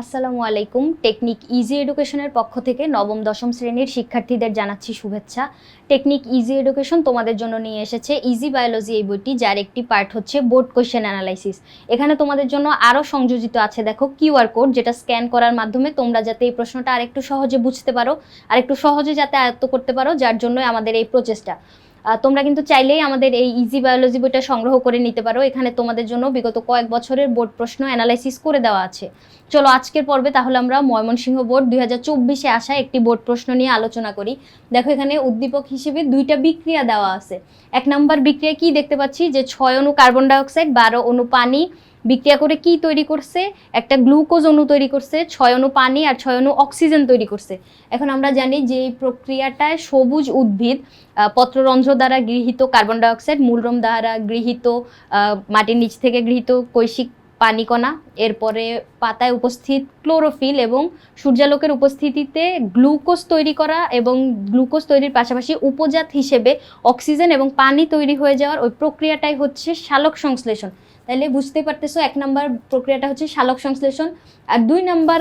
আসসালামু আলাইকুম। Technique easy এডুকেশনের পক্ষ থেকে নবম, দশম শ্রেণির শিক্ষার্থীদের জানাচ্ছি শুভেচ্ছা। টেকনিক ইজি এডুকেশন তোমাদের জন্য নিয়ে এসেছে ইজি বায়োলজি এই বইটি, যার একটি পার্ট হচ্ছে বোর্ড কোয়েশ্চেন অ্যানালাইসিস। এখানে তোমাদের জন্য আরও সংযোজিত আছে দেখো কিউআর কোড, যেটা স্ক্যান করার মাধ্যমে তোমরা যাতে এই প্রশ্নটা আরেকটু সহজে বুঝতে পারো আর একটু সহজে যাতে আয়ত্ত করতে পারো, যার জন্য আমাদের এই প্রচেষ্টা। তোমরা কিন্তু চাইলেই আমাদের এই ইজি বায়োলজি বইটা সংগ্রহ করে নিতে পারো। এখানে তোমাদের জন্য বিগত কয়েক বছরের বোর্ড প্রশ্ন অ্যানালাইসিস করে দেওয়া আছে। চলো আজকের পর্বে তাহলে আমরা ময়মনসিংহ বোর্ড দুই হাজার চব্বিশে আসা একটি বোর্ড প্রশ্ন নিয়ে আলোচনা করি। দেখো এখানে উদ্দীপক হিসেবে দুইটা বিক্রিয়া দেওয়া আছে। এক নম্বর বিক্রিয়া কি দেখতে পাচ্ছি? যে ছয় অণু কার্বন ডাইঅক্সাইড বারো অণু পানি বিক্রিয়া করে কি তৈরি করছে? একটা গ্লুকোজ অণু তৈরি করছে, ছয় অণু পানি আর ছয় অণু অক্সিজেন তৈরি করছে। এখন আমরা জানি যে এই প্রক্রিয়াটায় সবুজ উদ্ভিদ পত্ররন্ধ্র দ্বারা গৃহীত কার্বন ডাইঅক্সাইড, মূলরম দ্বারা গৃহীত মাটির নিচ থেকে গৃহীত কৈশিক পানিকণা, এরপরে পাতায় উপস্থিত ক্লোরোফিল এবং সূর্যালোকের উপস্থিতিতে গ্লুকোজ তৈরি করা এবং গ্লুকোজ তৈরির পাশাপাশি উপজাত হিসেবে অক্সিজেন এবং পানি তৈরি হয়ে যাওয়ার ওই প্রক্রিয়াটাই হচ্ছে শালক সংশ্লেষণ। তাহলে বুঝতে পারতেছো, এক নম্বর প্রক্রিয়াটা হচ্ছে শালক সংশ্লেষণ। আর দুই নম্বর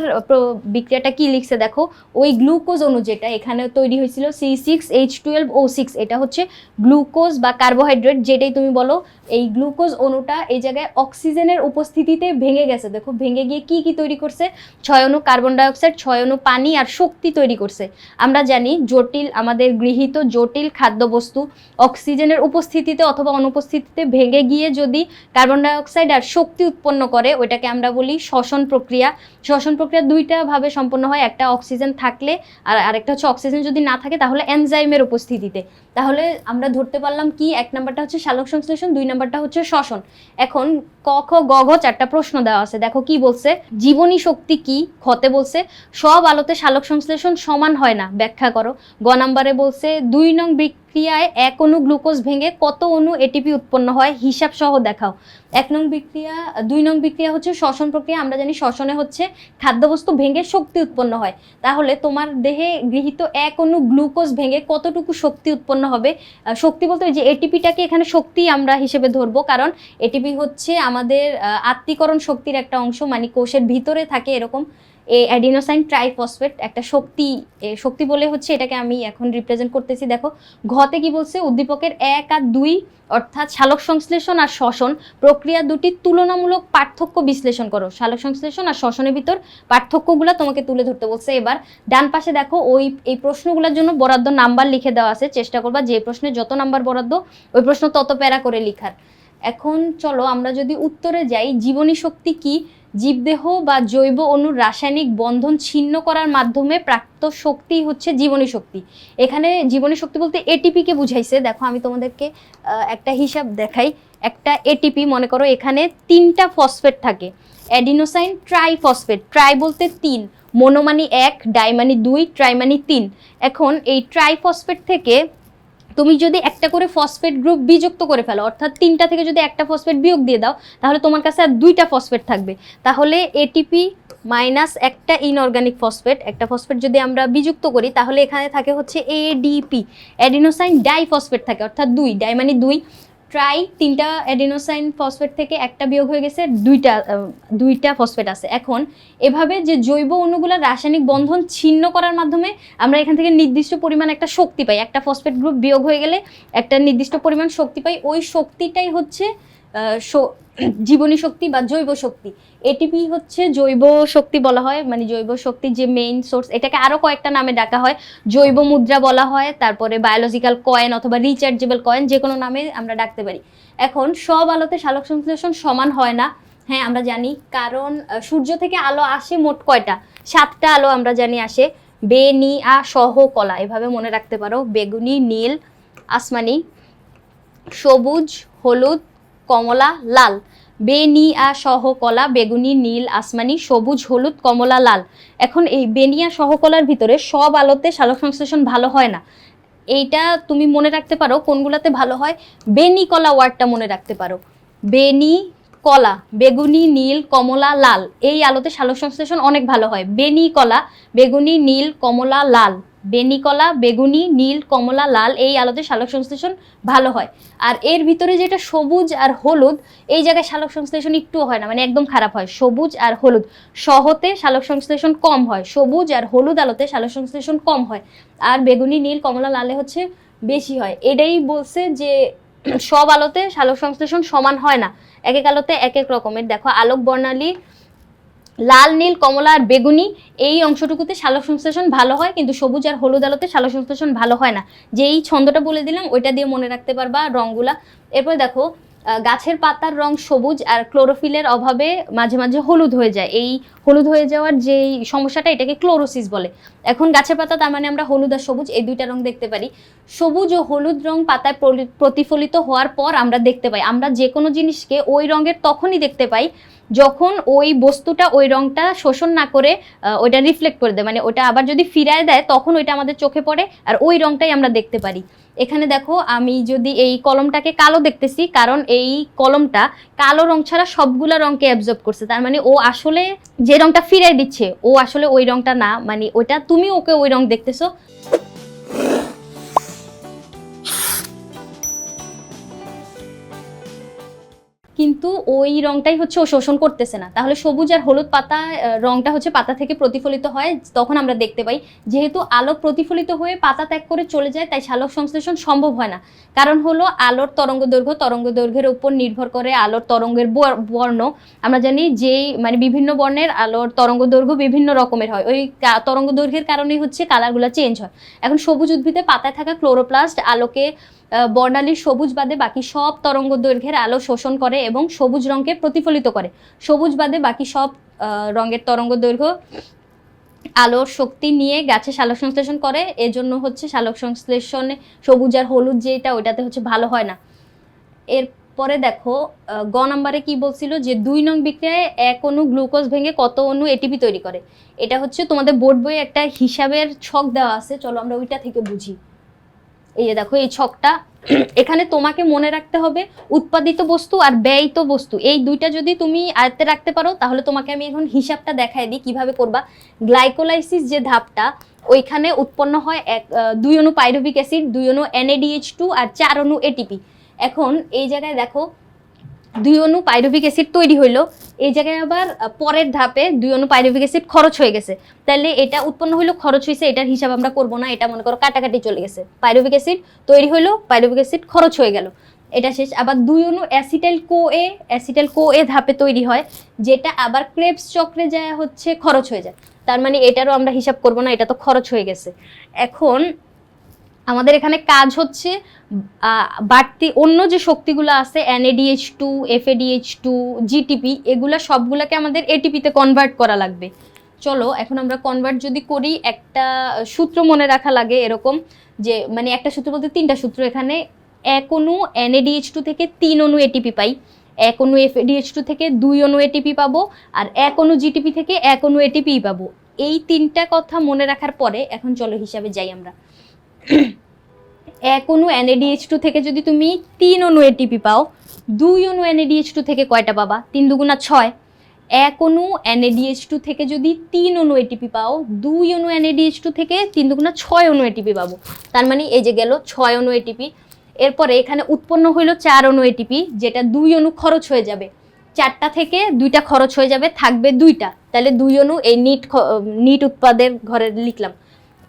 বিক্রিয়াটা কি লিখছে দেখো? ওই গ্লুকোজ অণু যেটা এখানে তৈরি হয়েছিল C six H twelve O six এটা হচ্ছে গ্লুকোজ বা কার্বোহাইড্রেট, যেটাই তুমি বলো, এই গ্লুকোজ অণুটা এই জায়গায় অক্সিজেনের উপস্থিতিতে ভেঙে গেছে। দেখো, ভেঙে গিয়ে কি কি তৈরি করছে? ছয় অণু কার্বন ডাইঅক্সাইড, ছয় অণু পানি আর শক্তি তৈরি করছে। আমরা জানি জটিল, আমাদের গৃহীত জটিল খাদ্যবস্তু অক্সিজেনের উপস্থিতিতে অথবা অনুপস্থিতিতে ভেঙে গিয়ে যদি কার্বন ডাইঅক্সাইড আর শক্তি উৎপন্ন করে, ওইটাকে আমরা বলি শ্বসন প্রক্রিয়া। শ্বসন প্রক্রিয়া দুইটা ভাবে সম্পন্ন হয়, একটা অক্সিজেন থাকলে আর আরেকটা হচ্ছে অক্সিজেন যদি না থাকে তাহলে এনজাইমের উপস্থিতিতে। তাহলে আমরা ধরতে পারলাম কি, এক নাম্বারটা হচ্ছে শালক সংশ্লেষণ, দুই নাম্বারটা হচ্ছে শ্বসন। এখন ক, খ, গ, ঘ চারটা প্রশ্ন দেওয়া আছে, দেখো কি বলছে? জীবনী শক্তি কি, খতে বলছে, সব আলোতে শালক সংশ্লেষণ সমান হয় না, ব্যাখ্যা করো। গ নাম্বারে বলছে, দুই নং বিক্রিয়ায় এক অণু গ্লুকোজ ভেঙে কত অণু এটিপি উৎপন্ন হয়? হিসাব সহ দেখাও। এক নং বিক্রিয়া, দুই নং বিক্রিয়া হচ্ছে শ্বসন প্রক্রিয়া। আমরা জানি শ্বসনে হচ্ছে খাদ্যবস্তু ভেঙে শক্তি উৎপন্ন হয়। তাহলে তোমার দেহে গৃহীত এক অণু গ্লুকোজ ভেঙে কতটুকু শক্তি উৎপন্ন হবে? শক্তি বলতে যে এটিপিটাকে এখানে শক্তি আমরা হিসেবে ধরবো। কারণ এটিপি হচ্ছে আমাদের আত্মীকরণ শক্তির একটা অংশ মানে কোষের ভিতরে থাকে এরকম। এই অ্যাডিনোসাইন ট্রাইফসফেট একটা শক্তি শক্তি বলে হচ্ছে এটাকে আমি এখন রিপ্রেজেন্ট করতেছি। দেখো, ঘতে কি বলছে? উদ্দীপকের এক আর দুই অর্থাৎ শালক সংশ্লেষণ আর শ্বসন প্রক্রিয়া দুটির তুলনামূলক পার্থক্য বিশ্লেষণ করো। শালক সংশ্লেষণ আর শ্বসনের ভিতর পার্থক্যগুলো তোমাকে তুলে ধরতে বলছে। এবার ডান পাশে দেখো, ওই, এই প্রশ্নগুলোর জন্য বরাদ্দ নাম্বার লিখে দেওয়া আছে। চেষ্টা করবা যে প্রশ্নে যত নাম্বার বরাদ্দ, ওই প্রশ্ন তত প্যারা করে লিখার। এখন চলো, আমরা যদি উত্তরে যাই, জীবনী শক্তি কি? জীবদেহ বা জৈব অণুর রাসায়নিক বন্ধন ছিন্ন করার মাধ্যমে প্রাপ্ত শক্তি হচ্ছে জীবনী শক্তি। এখানে জীবনী শক্তি বলতে এটিপিকে বুঝাইছে। দেখো, আমি তোমাদেরকে একটা হিসাব দেখাই। একটা এটিপি মনে করো, এখানে তিনটা ফসফেট থাকে। Adenosine triphosphate. ট্রাই বলতে তিন। মনোমানি এক, ডাইমানি দুই, ট্রাইমানি তিন। এখন এই ট্রাইফসফেট থেকে তুমি যদি একটা করে ফসফেট গ্রুপ বিযুক্ত করে ফেলো, অর্থাৎ তিনটা থেকে যদি একটা ফসফেট বিয়োগ দিয়ে দাও, তাহলে তোমার কাছে আর দুইটা ফসফেট থাকবে। তাহলে এটিপি মাইনাস একটা ইনঅর্গানিক ফসফেট একটা ফসফেট যদি আমরা বিযুক্ত করি, তাহলে এখানে থাকে হচ্ছে এডিপি অ্যাডিনোসাইন ডাইফসফেট থাকে, অর্থাৎ দুই ডাই মানে দুই ট্রাই তিনটা অ্যাডিনোসাইন ফসফেট থেকে একটা বিয়োগ হয়ে গেছে, দুইটা দুইটা ফসফেট আছে। এখন এভাবে যে জৈব অণুগুলোর রাসায়নিক বন্ধন ছিন্ন করার মাধ্যমে আমরা এখান থেকে নির্দিষ্ট পরিমাণ একটা শক্তি পাই। একটা ফসফেট গ্রুপ বিয়োগ হয়ে গেলে একটা নির্দিষ্ট পরিমাণ শক্তি পাই। ওই শক্তিটাই হচ্ছে জীবনী শক্তি বা জৈব শক্তি। এটিপি হচ্ছে জৈব শক্তি বলা হয় মানে জৈব শক্তির যে মেইন সোর্স এটাকে আরও কয়েকটা নামে ডাকা হয়। জৈব মুদ্রা বলা হয়, তারপরে বায়োলজিক্যাল কয়েন অথবা রিচার্জেবল কয়েন যে কোনো নামে আমরা ডাকতে পারি। এখন সব আলোতে শালক সংশ্লেষণ সমান হয় না। হ্যাঁ আমরা জানি, কারণ সূর্য থেকে আলো আসে মোট কয়টা? সাতটা আলো আমরা জানি আসে। বে, নি, আ সহ কলা এভাবে মনে রাখতে পারো। বেগুনি, নীল, আসমানি, সবুজ, হলুদ কমলা লাল। বেনিয়া সহ কলা বেগুনি, নীল, আসমানি, সবুজ, হলুদ, কমলা, লাল। এখন এই বেনিয়া সহ কলার ভিতরে সব আলোতে সালোক সংশ্লেষণ ভালো হয় না। এইটা তুমি মনে রাখতে পারো, কোনগুলোতে ভালো হয়? বেনি কলা ওয়ার্ডটা মনে রাখতে পারো। বেনি কলা বেগুনি, নীল, কমলা, লাল। এই আলোতে সালোক সংশ্লেষণ অনেক ভালো হয়। বেনি কলা বেগুনি, নীল, কমলা, লাল। বেনিকলা, বেগুনি, নীল, কমলা, লাল এই আলোতে সালোক সংশ্লেষণ ভালো হয়। আর এর ভিতরে যেটা সবুজ আর হলুদ, এই জায়গায় সালোক সংশ্লেষণ একটুও হয় না মানে একদম খারাপ হয়। সবুজ আর হলুদ, সহতে সালোক সংশ্লেষণ কম হয়। সবুজ আর হলুদ আলোতে সালোক সংশ্লেষণ কম হয়। আর বেগুনি, নীল, কমলা, লালে হচ্ছে বেশি হয়। এটাই বলছে যে সব আলোতে সালোক সংশ্লেষণ সমান হয় না। এক এক আলোতে এক এক রকমের। দেখো, আলোক বর্ণালী লাল, নীল, কমলা আর বেগুনি এই অংশটুকুতে সালোক সংশ্লেষণ ভালো হয়, কিন্তু সবুজ আর হলুদ আলোতে সালোক সংশ্লেষণ ভালো হয় না। যে এই ছন্দটা বলে দিলাম, ওইটা দিয়ে মনে রাখতে পারবা রঙগুলা। এরপর দেখো গাছের পাতার রং সবুজ আর ক্লোরোফিলের অভাবে মাঝে মাঝে হলুদ হয়ে যায়। এই হলুদ হয়ে যাওয়ার যে সমস্যাটা, এটাকে ক্লোরোসিস বলে। এখন গাছের পাতা, তার মানে আমরা হলুদ আর সবুজ, এই দুইটা রং দেখতে পারি। সবুজ ও হলুদ রং পাতায় প্রতিফলিত হওয়ার পর আমরা দেখতে পাই। আমরা যে কোনো জিনিসকে ওই রঙের তখনই দেখতে পাই যখন ওই বস্তুটা, ওই রংটা শোষণ না করে ওইটা রিফ্লেক্ট করে দেয়। মানে ওটা আবার যদি ফিরায় দেয়, তখন ওইটা আমাদের চোখে পড়ে আর ওই রংটাই আমরা দেখতে পারি। এখানে দেখো, আমি যদি এই কলমটাকে কালো দেখতেছি, কারণ এই কলমটা কালো রং ছাড়া সবগুলা রংকে অ্যাবজর্ব করছে। তার মানে ও আসলে যে রংটা ফিরাই দিচ্ছে, ও আসলে ওই রংটা না। মানে ওইটা তুমি ওকে ওই রং দেখতেছো। কিন্তু ওই রংটাই হচ্ছে ও শোষণ করতেছে না। তাহলে সবুজ আর হলুদ পাতা রংটা হচ্ছে পাতা থেকে প্রতিফলিত হয়, তখন আমরা দেখতে পাই। যেহেতু আলো প্রতিফলিত হয়ে পাতা ত্যাগ করে চলে যায়, তাই সালোক সংশ্লেষণ সম্ভব হয় না। কারণ হলো আলোর তরঙ্গ দৈর্ঘ্য, তরঙ্গ দৈর্ঘ্যের উপর নির্ভর করে আলোর তরঙ্গের বর- বর্ণ। আমরা জানি যেই মানে বিভিন্ন বর্ণের আলোর তরঙ্গ দৈর্ঘ্য বিভিন্ন রকমের হয়। ওই তরঙ্গ দৈর্ঘ্যের কারণেই হচ্ছে কালারগুলো চেঞ্জ হয়। এখন সবুজ উদ্ভিদে পাতায় থাকা ক্লোরোপ্লাস্ট আলোকে বর্ণালীর সবুজ বাদে বাকি সব তরঙ্গ দৈর্ঘ্যের আলো শোষণ করে এবং সবুজ রঙকে প্রতিফলিত করে। সবুজ বাদে বাকি সব রঙের তরঙ্গ দৈর্ঘ্য আলোর শক্তি নিয়ে গাছে সালোক সংশ্লেষণ করে। এজন্য হচ্ছে সালোক সংশ্লেষণে সবুজ আর হলুদ যেটা ওইটাতে হচ্ছে ভালো হয় না। এরপরে দেখো আহ, গ নাম্বারে কি বলছিল যে দুই নং বিক্রিয়ায় এক অণু গ্লুকোজ ভেঙে কত অণু এটিপি তৈরি করে। এটা হচ্ছে তোমাদের বোর্ড বইয়ে একটা হিসাবের ছক দেওয়া আছে। চলো আমরা ওইটা থেকে বুঝি। এই যে দেখো, এই ছকটা, এখানে তোমাকে মনে রাখতে হবে উৎপাদিত বস্তু আর ব্যয়িত বস্তু। এই দুইটা যদি তুমি আয়ত্তে রাখতে পারো, তাহলে তোমাকে আমি এখন হিসাবটা দেখাই দিই, কীভাবে করবা। গ্লাইকোলাইসিস যে ধাপটা, ওইখানে উৎপন্ন হয় এক দুই অনু পাইরুভিক অ্যাসিড, দুই অনু এনএডিএইচ টু আর চার অনু এটিপি এখন এই জায়গায় দেখো দুই অণু পাইরুভিক অ্যাসিড তৈরি হইল। এই জায়গায় আবার পরের ধাপে দুই অণু পাইরুভিক অ্যাসিড খরচ হয়ে গেছে। তাহলে এটা উৎপন্ন হইল, খরচ হয়েছে এটার হিসাব আমরা করব না, এটা মনে করো কাটাকাটি চলে গেছে। পাইরুভিক অ্যাসিড তৈরি হইল, পাইরুভিক অ্যাসিড খরচ হয়ে গেল। এটা শেষ। আবার দুই অণু অ্যাসিটাইল কো এ, অ্যাসিটাইল কো এ ধাপে তৈরি হয়, যেটা আবার ক্রেবস চক্রে যায় হচ্ছে খরচ হয়ে যায়। তার মানে এটারও আমরা হিসাব করব না, এটা তো খরচ হয়ে গেছে। এখন আমাদের এখানে কাজ হচ্ছে বাড়তি অন্য যে শক্তিগুলো আছে NADH two FADH two GTP এগুলো সবগুলোকে আমাদের এটিপিতে কনভার্ট করা লাগবে। চলো, এখন আমরা কনভার্ট যদি করি, একটা সূত্র মনে রাখা লাগে এরকম যে মানে একটা সূত্র বলতে তিনটা সূত্র এখানে। এক অণু এনএডিএইচ টু থেকে তিন অনু এটিপি পাই। এক অণু এফএডিএইচ টু থেকে দুই অণু এটিপি পাবো আর এক অনু জিটিপি থেকে এক অনু এটিপি পাবো। এই তিনটা কথা মনে রাখার পরে, এখন চলো হিসাবে যাই আমরা। এক অণু এনএডিএইচ টু থেকে যদি তুমি তিন অণু এটিপি পাও, দুই অণু এনএডিএইচ টু থেকে কয়টা পাবা? তিন দুগুণা ছয়। এক অণু এনএডিএইচ টু থেকে যদি তিন অনু এটিপি পাও, দুই অণু এনএডিএইচ টু থেকে তিন দুগুণা ছয় অণু এটিপি পাবো। তার মানে এই যে গেল ছয় অণু এটিপি এরপরে এখানে উৎপন্ন হইল চার অণু এটিপি যেটা দুই অণু খরচ হয়ে যাবে। চারটা থেকে দুইটা খরচ হয়ে যাবে, থাকবে দুইটা। তাহলে দুই অণু এই নিট নিট উৎপাদের ঘরে লিখলাম।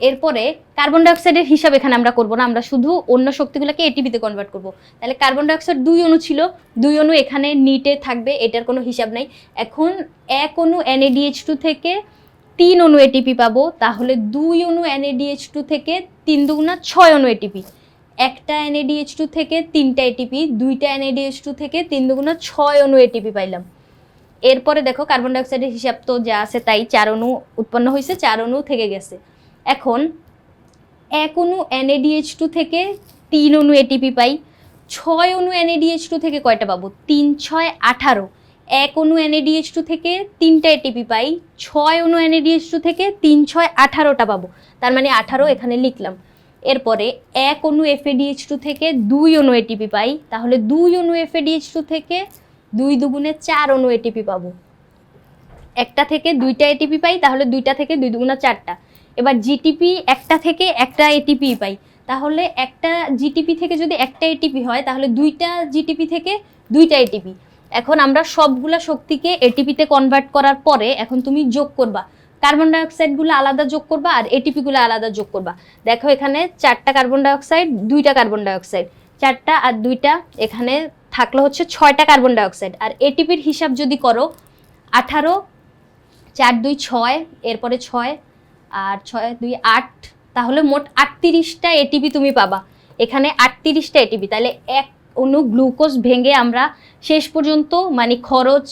এরপরে কার্বন ডাইঅক্সাইডের হিসাব এখানে আমরা করব না, আমরা শুধু অন্য শক্তিগুলোকে এটিপিতে কনভার্ট করব। তাহলে কার্বন ডাইঅক্সাইড দুই অণু ছিল, দুই অণু এখানে নিটে থাকবে, এটার কোনো হিসাব নাই। এখন এক অণু এনএডিএইচ টু থেকে তিন অণু এটিপি পাবো, তাহলে দুই অণু এনএডিএইচ টু থেকে তিন দুগুণা ছয় অণু এটিপি একটা এনএডিএইচ টু থেকে তিনটা এটিপি দুইটা এনএডিএইচ টু থেকে তিন দুগুণা ছয় অণু এটিপি পাইলাম। এরপরে দেখো কার্বন ডাইঅক্সাইডের হিসাব তো যা আছে তাই চার অণু উৎপন্ন হয়েছে চার অণু থেকে গেছে। এখন এক অণু এনএডিএইচ টু থেকে তিন অণু এটিপি পাই, ছয় অণু এনএডিএইচ টু থেকে কয়টা পাবো? তিন, ছয়, আঠারো। এক অণু এনএডিএইচ টু থেকে তিনটা এটিপি পাই, ছয় অণু এনএডিএইচ টু থেকে তিন, ছয়, আঠারোটা পাবো। তার মানে আঠারো এখানে লিখলাম। এরপরে এক অণু এফএডিএইচ টু থেকে দুই অণু এটিপি পাই, তাহলে দুই অণু এফএডিএইচ টু থেকে দুই দুগুণে চার অণু এটিপি পাবো। একটা থেকে দুইটা এটিপি পাই, তাহলে দুইটা থেকে দুই দুগুণা চারটা। এবার জিটিপি একটা থেকে একটা এটিপি পাই। তাহলে একটা জিটিপি থেকে যদি একটা এটিপি হয়, তাহলে দুইটা জিটিপি থেকে দুইটা এটিপি এখন আমরা সবগুলা শক্তিকে এটিপিতে কনভার্ট করার পরে এখন তুমি যোগ করবা। কার্বন ডাইঅক্সাইডগুলো আলাদা যোগ করবা আর এটিপিগুলো আলাদা যোগ করবা। দেখো এখানে চারটা কার্বন ডাইঅক্সাইড দুইটা কার্বন ডাইঅক্সাইড চারটা আর দুইটা এখানে থাকল হচ্ছে ছয়টা কার্বন ডাইঅক্সাইড আর এটিপির হিসাব যদি করো, আঠারো, চার, দুই, ছয়, এরপরে ছয় আর ছয়, দুই, আট, তাহলে মোট আটত্রিশটা এটিপি তুমি পাবা। এখানে আটত্রিশটা এটিপি তাহলে এক অণু গ্লুকোজ ভেঙে আমরা শেষ পর্যন্ত মানে খরচ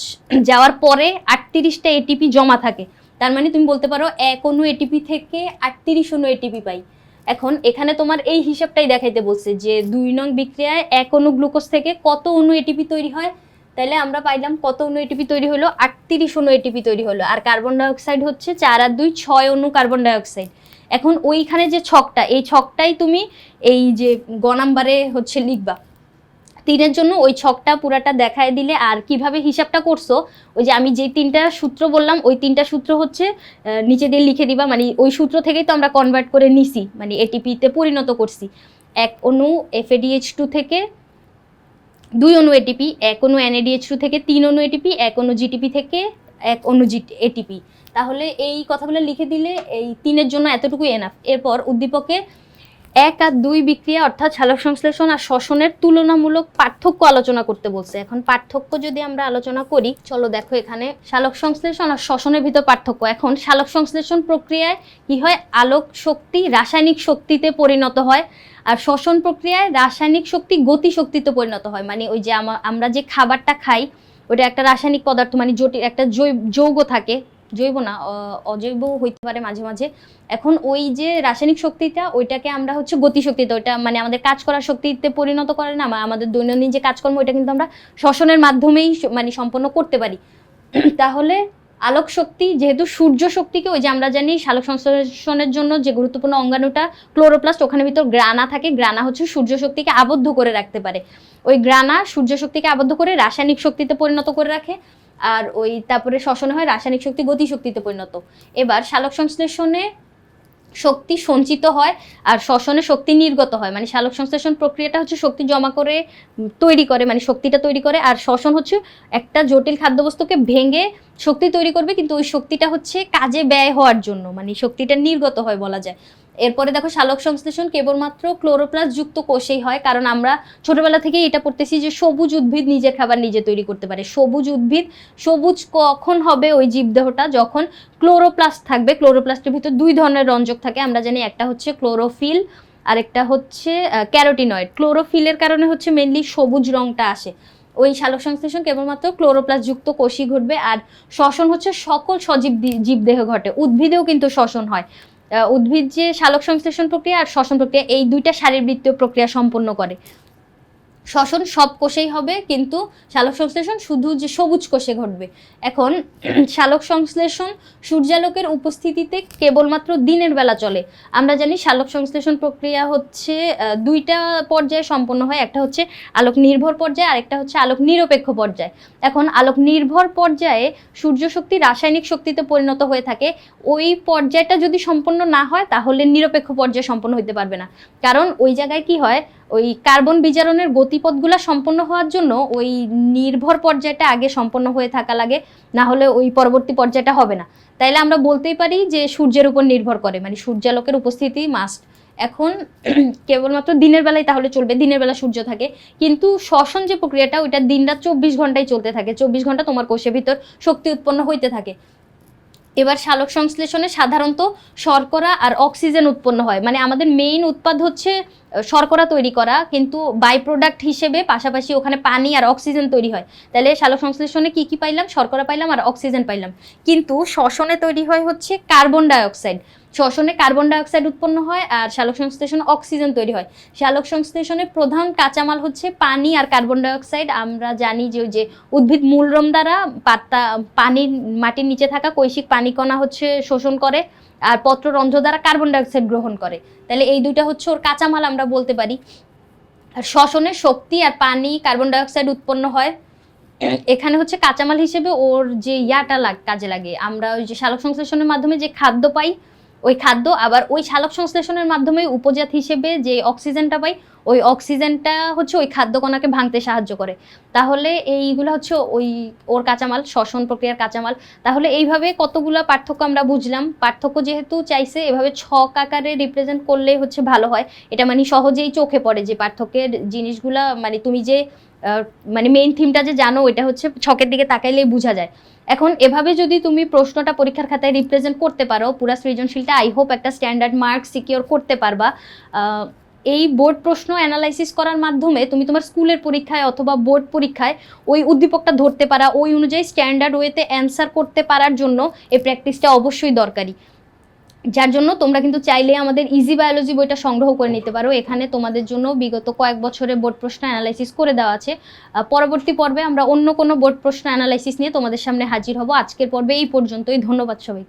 যাওয়ার পরে আটত্রিশটা এটিপি জমা থাকে। তার মানে তুমি বলতে পারো এক অণু এটিপি থেকে আটত্রিশ অণু এটিপি পাই। এখন এখানে তোমার এই হিসাবটাই দেখাইতে বলছে যে দুই নং বিক্রিয়ায় এক অণু গ্লুকোজ থেকে কত অণু এটিপি তৈরি হয়? তাহলে আমরা পাইলাম কত অণু এটিপি তৈরি হলো? আটত্রিশ অণু এটিপি তৈরি হলো। আর কার্বন ডাইঅক্সাইড হচ্ছে চার আর দুই, ছয় অণু কার্বন ডাইঅক্সাইড এখন ওইখানে যে ছকটা, এই ছকটাই তুমি এই যে গ নাম্বারে হচ্ছে লিখবা। তিনের জন্য ওই ছকটা পুরাটা দেখায় দিলে আর কীভাবে হিসাবটা করছ, ওই যে আমি যে তিনটা সূত্র বললাম, ওই তিনটা সূত্র হচ্ছে নিচে দিয়ে লিখে দিবা। মানে ওই সূত্র থেকেই তো আমরা কনভার্ট করে নিছি। মানে এটিপিতে পরিণত করছি। এক অণু এফএডিএইচ টু থেকে দুই অনু এটিপি এক অণু এনএডিএইচ টু থেকে তিন অনু এটিপি এক অণু জিটিপি থেকে এক অণু জি এটিপি তাহলে এই কথাগুলো লিখে দিলে এই তিনের জন্য এতটুকু এনাফ এরপর উদ্দীপকে এক আর দুই বিক্রিয়া অর্থাৎ সালোক সংশ্লেষণ আর শ্বসনের তুলনামূলক পার্থক্য আলোচনা করতে বলছে। এখন পার্থক্য যদি আমরা আলোচনা করি, চলো দেখো এখানে সালোক সংশ্লেষণ আর শ্বসনের ভিতর পার্থক্য। এখন সালোক সংশ্লেষণ প্রক্রিয়ায় কি হয়? আলোক শক্তি রাসায়নিক শক্তিতে পরিণত হয় আর শ্বসন প্রক্রিয়ায় রাসায়নিক শক্তি গতি শক্তিতে পরিণত হয়। মানে ওই যে আমা- আমরা যে খাবারটা খাই ওটা একটা রাসায়নিক পদার্থ মানে জটিল একটা যৌগ থাকে। জৈব না অজৈব হইতে পারে মাঝে মাঝে। এখন ওই যে রাসায়নিক শক্তিটা, ওইটাকে আমরা হচ্ছে গতিশক্তিতে ওইটা মানে আমাদের কাজ করার শক্তিতে পরিণত করে না আমা- আমাদের দৈনন্দিন যে কাজকর্ম, ওইটা কিন্তু আমরা শ্বসনের মাধ্যমেই মানে সম্পন্ন করতে পারি। তাহলে আলোক শক্তি যেহেতু সূর্য শক্তিকে, ওই যে আমরা জানি সালোক সংশ্লেষণের জন্য যে গুরুত্বপূর্ণ অঙ্গাণুটা ক্লোরোপ্লাস্ট, ওখানে ভিতর গ্রানা থাকে। গ্রানা হচ্ছে সূর্য শক্তিকে আবদ্ধ করে রাখতে পারে। ওই গ্রানা সূর্য শক্তিকে আবদ্ধ করে রাসায়নিক শক্তিতে পরিণত করে রাখে। আর ওই তারপরে শ্বসনে হয় রাসায়নিক শক্তি গতি শক্তিতে পরিণত। এবার শালক সংশ্লেষণে শক্তি সঞ্চিত হয় আর শ্বসনে শক্তি নির্গত হয়। মানে শালক সংশ্লেষণ প্রক্রিয়াটা হচ্ছে শক্তি জমা করে তৈরি করে মানে শক্তিটা তৈরি করে আর শ্বসন হচ্ছে একটা জটিল খাদ্যবস্তুকে ভেঙে শক্তি তৈরি করবে, কিন্তু ওই শক্তিটা হচ্ছে কাজে ব্যয় হওয়ার জন্য মানে শক্তিটা নির্গত হয় বলা যায়। এরপরে দেখো শালক সংশ্লেষণ কেবলমাত্র ক্লোরোপ্লাস যুক্ত কোষেই হয়, কারণ আমরা ছোটবেলা থেকে এটা পড়তেছি যে সবুজ উদ্ভিদ নিজের খাবার নিজে তৈরি করতে পারে। সবুজ উদ্ভিদ, সবুজ কখন হবে ওই জীবদেহটা? যখন ক্লোরোপ্লাস্ট থাকবে, ক্লোরোপ্লাস্টের ভিতর দুই ধরনের রঞ্জক থাকে, আমরা জানি একটা হচ্ছে ক্লোরোফিল, আরেকটা হচ্ছে ক্যারোটিনয়েড। ক্লোরোফিলের কারণে হচ্ছে মেনলি সবুজ রংটা আসে। ওই শালক সংশ্লেষণ কেবলমাত্র ক্লোরোপ্লাস যুক্ত কোষই ঘটবে, আর শ্বসন হচ্ছে সকল সজীব জীবদেহ ঘটে। উদ্ভিদেও কিন্তু শ্বসন হয়। উদ্ভিদ যে শালক সংশ্লেষণ প্রক্রিয়া আর শ্বসন প্রক্রিয়া এই দুইটা শারীরবৃত্তীয় প্রক্রিয়া সম্পন্ন করে। শ্বসন সব কোষেই হবে কিন্তু শালক সংশ্লেষণ শুধু যে সবুজ কোষে ঘটবে। এখন শালক সংশ্লেষণ সূর্যালোকের উপস্থিতিতে কেবলমাত্র দিনের বেলা চলে। আমরা জানি শালক সংশ্লেষণ প্রক্রিয়া হচ্ছে দুইটা পর্যায়ে সম্পন্ন হয়। একটা হচ্ছে আলোক নির্ভর পর্যায়ে আরেকটা হচ্ছে আলোক নিরপেক্ষ পর্যায়ে। এখন আলোক নির্ভর পর্যায়ে সূর্য শক্তি রাসায়নিক শক্তিতে পরিণত হয়ে থাকে। ওই পর্যায়টা যদি সম্পন্ন না হয় তাহলে নিরপেক্ষ পর্যায়ে সম্পন্ন হতে পারবে না। কারণ ওই জায়গায় কি হয় ওই কার্বন বিজারণের গতিপথগুলো সম্পন্ন হওয়ার জন্য ওই নির্ভর পর্যায়টা আগে সম্পন্ন হয়ে থাকা লাগে, না হলে ওই পরবর্তী পর্যায়টা হবে না। তাইলে আমরা বলতেই পারি যে সূর্যের উপর নির্ভর করে মানে সূর্যালোকের উপস্থিতি মাস্ট এখন কেবলমাত্র দিনের বেলায় তাহলে চলবে, দিনের বেলা সূর্য থাকে। কিন্তু শ্বসন যে প্রক্রিয়াটা, ওইটা দিনরাত চব্বিশ ঘন্টায় চলতে থাকে। চব্বিশ ঘণ্টা তোমার কোষের ভিতর শক্তি উৎপন্ন হইতে থাকে। এবার শালক সংশ্লেষণে সাধারণত শর্করা আর অক্সিজেন উৎপন্ন হয়। মানে আমাদের মেইন উৎপাদ হচ্ছে শর্করা তৈরি করা, কিন্তু বাই প্রোডাক্ট হিসেবে পাশাপাশি ওখানে পানি আর অক্সিজেন তৈরি হয়। তাহলে সালোক সংশ্লেষণে কি কি পাইলাম? শর্করা পাইলাম আর অক্সিজেন পাইলাম। কিন্তু শ্বসনে তৈরি হয় হচ্ছে কার্বন ডাইঅক্সাইড শ্বসনে কার্বন ডাইঅক্সাইড উৎপন্ন হয় আর সালোক সংশ্লেষণে অক্সিজেন তৈরি হয়। সালোক সংশ্লেষণের প্রধান কাঁচামাল হচ্ছে পানি আর কার্বন ডাইঅক্সাইড। আমরা জানি যে যে উদ্ভিদ মূলরম দ্বারা পাতা, পানির মাটির নিচে থাকা কৈশিক পানিকণা হচ্ছে শোষণ করে আর পত্ররন্ধ্র দ্বারা কার্বন ডাইঅক্সাইড গ্রহণ করে। তাহলে এই দুইটা হচ্ছে ওর কাঁচামাল আমরা বলতে পারি। আর শ্বসনে শক্তি আর পানি, কার্বন ডাইঅক্সাইড উৎপন্ন হয়। এখানে হচ্ছে কাঁচামাল হিসেবে ওর যে ইয়াটা লাগ, কাজে লাগে। আমরা ওই যে সালোক সংশ্লেষণের মাধ্যমে যে খাদ্য পাই ওই খাদ্য আবার ওই সালোক সংশ্লেষণের মাধ্যমে উপজাত হিসেবে যে অক্সিজেনটা পাই ওই অক্সিজেনটা হচ্ছে ওই খাদ্য কণাকে ভাঙতে সাহায্য করে। তাহলে এইগুলো হচ্ছে ওই ওর কাঁচামাল, শ্বসন প্রক্রিয়ার কাঁচামাল। তাহলে এইভাবে কতগুলো পার্থক্য আমরা বুঝলাম। পার্থক্য যেহেতু চাইছে, এভাবে ছক আকারে রিপ্রেজেন্ট করলে হচ্ছে ভালো হয়। এটা মানে সহজেই চোখে পড়ে যে পার্থক্যের জিনিসগুলা মানে তুমি যে মানে মেইন থিমটা যে জানো এটা হচ্ছে ছকের দিকে তাকাইলেই বোঝা যায়। এখন এভাবে যদি তুমি প্রশ্নটা পরীক্ষার খাতায় রিপ্রেজেন্ট করতে পারো, পুরা সৃজনশীলটা আই হোপ একটা স্ট্যান্ডার্ড মার্ক সিকিওর করতে পারবা। এই বোর্ড প্রশ্ন অ্যানালাইসিস করার মাধ্যমে তুমি তোমার স্কুলের পরীক্ষায় অথবা বোর্ড পরীক্ষায় ওই উদ্দীপকটা ধরতে পারা, ওই অনুযায়ী স্ট্যান্ডার্ড ওয়েতে অ্যান্সার করতে পারার জন্য এই প্র্যাকটিসটা অবশ্যই দরকারি। যার জন্য তোমরা কিন্তু চাইলে আমাদের ইজি বায়োলজি বইটা সংগ্রহ করে নিতে পারো। এখানে তোমাদের জন্য বিগত কয়েক বছরের বোর্ড প্রশ্ন অ্যানালাইসিস করে দেওয়া আছে। পরবর্তী পর্বে আমরা অন্য কোনো বোর্ড প্রশ্ন অ্যানালাইসিস নিয়ে তোমাদের সামনে হাজির হব। আজকের পর্বে এই পর্যন্তই। ধন্যবাদ সবাই